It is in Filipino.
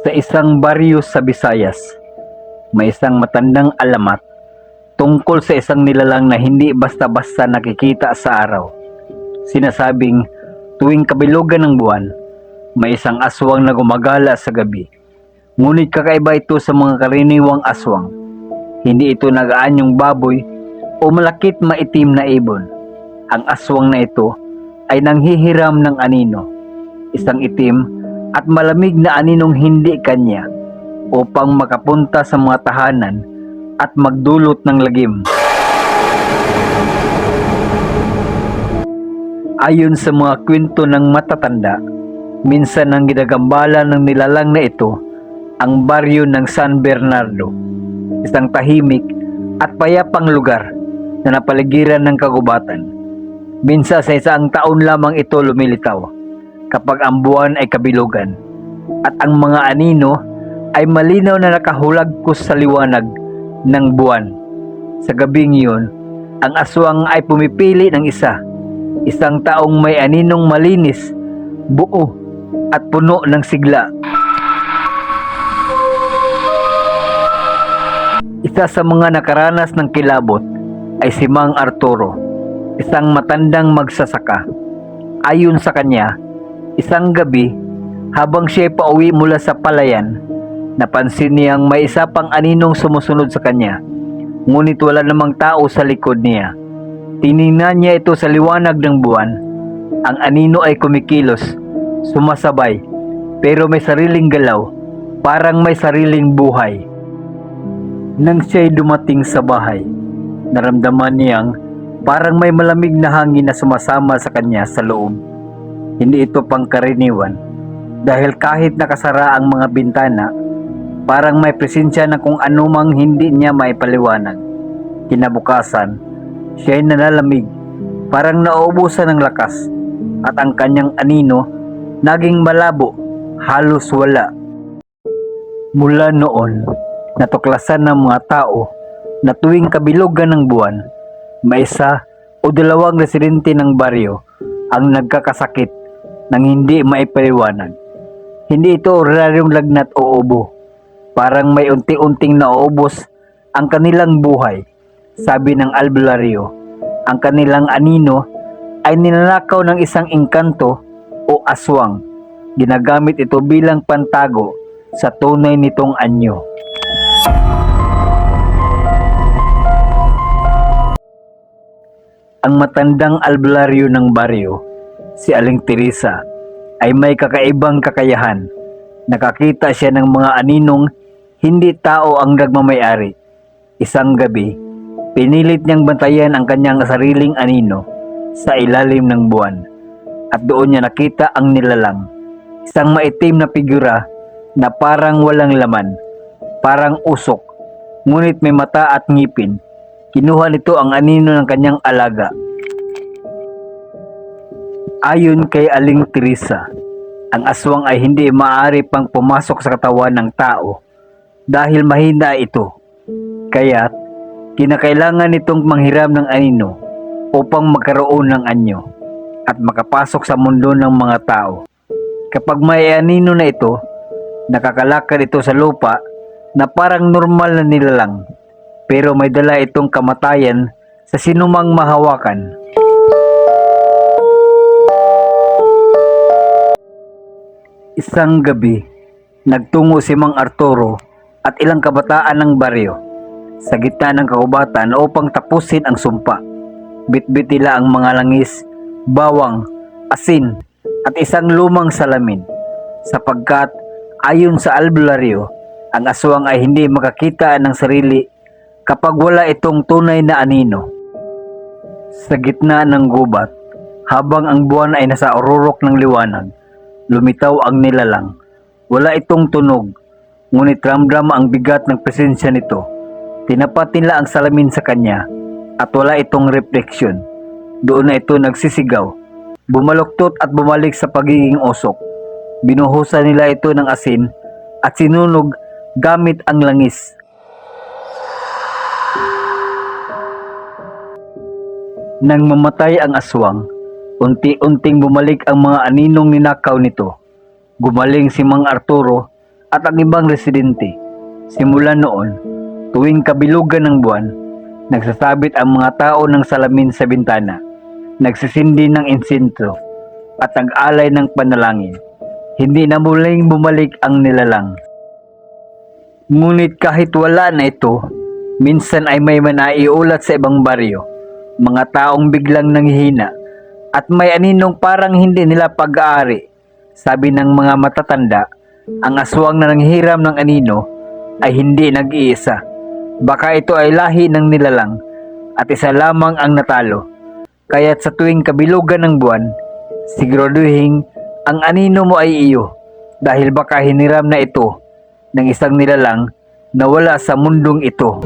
Sa isang baryo sa Visayas, may isang matandang alamat tungkol sa isang nilalang na hindi basta-basta nakikita sa araw. Sinasabing tuwing kabilugan ng buwan, may isang aswang na gumagala sa gabi. Ngunit kakaiba ito sa mga karaniwang aswang. Hindi ito nagaanyong baboy o malakit maitim na ibon. Ang aswang na ito ay nanghihiram ng anino, isang itim at malamig na aninong hindi kanya upang makapunta sa mga tahanan at magdulot ng lagim. Ayon sa mga kwento ng matatanda, minsan ang ginagambala ng nilalang na ito ang baryo ng San Bernardo, isang tahimik at payapang lugar na napaligiran ng kagubatan. Minsan sa isang taon lamang ito lumilitaw kapag ang buwan ay kabilugan at ang mga anino ay malinaw na nakahulagkos sa liwanag ng buwan. Sa gabing iyon, ang aswang ay pumipili ng isa, isang taong may aninong malinis, buo at puno ng sigla. Isa sa mga nakaranas ng kilabot ay si Mang Arturo, isang matandang magsasaka. Ayon sa kanya, isang gabi habang siya pauwi mula sa palayan, napansin niyang may isa pang aninong sumusunod sa kanya. Ngunit wala namang tao sa likod niya. Tiningnan niya ito sa liwanag ng buwan. Ang anino ay kumikilos, sumasabay, pero may sariling galaw, parang may sariling buhay. Nang siya'y dumating sa bahay, naramdaman niyang parang may malamig na hangin na sumasama sa kanya sa loob. Hindi ito pangkaraniwan. Dahil kahit nakasara ang mga bintana, parang may presensya na kung anumang hindi niya maipaliwanag. Kinabukasan, siya'y nanalamig, parang nauubusan ng lakas. At ang kanyang anino naging malabo, halos wala. Mula noon, natuklasan ng mga tao na tuwing kabilugan ng buwan, may isa o dalawang residente ng baryo ang nagkakasakit nang hindi maipaliwanag. Hindi ito ordinaryong lagnat o ubo. Parang may unti-unting nauubos ang kanilang buhay. Sabi ng albularyo, ang kanilang anino ay ninanakaw ng isang engkanto o aswang. Ginagamit ito bilang pantago sa tunay nitong anyo. Ang matandang albularyo ng baryo, si Aling Teresa, ay may kakaibang kakayahan. Nakakita siya ng mga aninong hindi tao ang nagmamayari. Isang gabi, pinilit niyang bantayan ang kanyang sariling anino sa ilalim ng buwan. At doon niya nakita ang nilalang. Isang maitim na figura na parang walang laman, parang usok, ngunit may mata at ngipin. Kinuha nito ang anino ng kanyang alaga. Ayon kay Aling Teresa, ang aswang ay hindi maaari pang pumasok sa katawan ng tao dahil mahina ito. Kaya kinakailangan nitong manghiram ng anino upang magkaroon ng anyo at makapasok sa mundo ng mga tao. Kapag may anino na ito, nakakalakad ito sa lupa na parang normal na nilalang pero may dala itong kamatayan sa sinumang mahawakan. Isang gabi, nagtungo si Mang Arturo at ilang kabataan ng baryo sa gitna ng kaubatan upang tapusin ang sumpa. Bitbit nila ang mga langis, bawang, asin at isang lumang salamin sapagkat ayon sa albularyo, ang aswang ay hindi makakita ng sarili kapag wala itong tunay na anino. Sa gitna ng gubat, habang ang buwan ay nasa ururok ng liwanag, lumitaw ang nilalang. Wala itong tunog, ngunit ramdam ang bigat ng presensya nito. Tinapat nila ang salamin sa kanya at wala itong refleksyon. Doon na ito nagsisigaw. Bumaluktot at bumalik sa pagiging usok. Binuhusan nila ito ng asin at sinunog gamit ang langis. Nang mamatay ang aswang, unti-unting bumalik ang mga aninong ninakaw nito. Gumaling si Mang Arturo at ang ibang residente. Simula noon, tuwing kabilugan ng buwan, nagsasabit ang mga tao ng salamin sa bintana, nagsisindi ng insinto, at nag-alay ng panalangin. Hindi na muling bumalik ang nilalang. Ngunit kahit wala na ito, minsan ay may manaiulat sa ibang baryo, mga taong biglang nanghihina, at may aninong parang hindi nila pag-aari. Sabi ng mga matatanda, ang aswang na nanghiram ng anino ay hindi nag-iisa. Baka ito ay lahi ng nilalang at isa lamang ang natalo. Kaya't sa tuwing kabilugan ng buwan, siguraduhin ang anino mo ay iyo dahil baka hiniram na ito ng isang nilalang na wala sa mundong ito.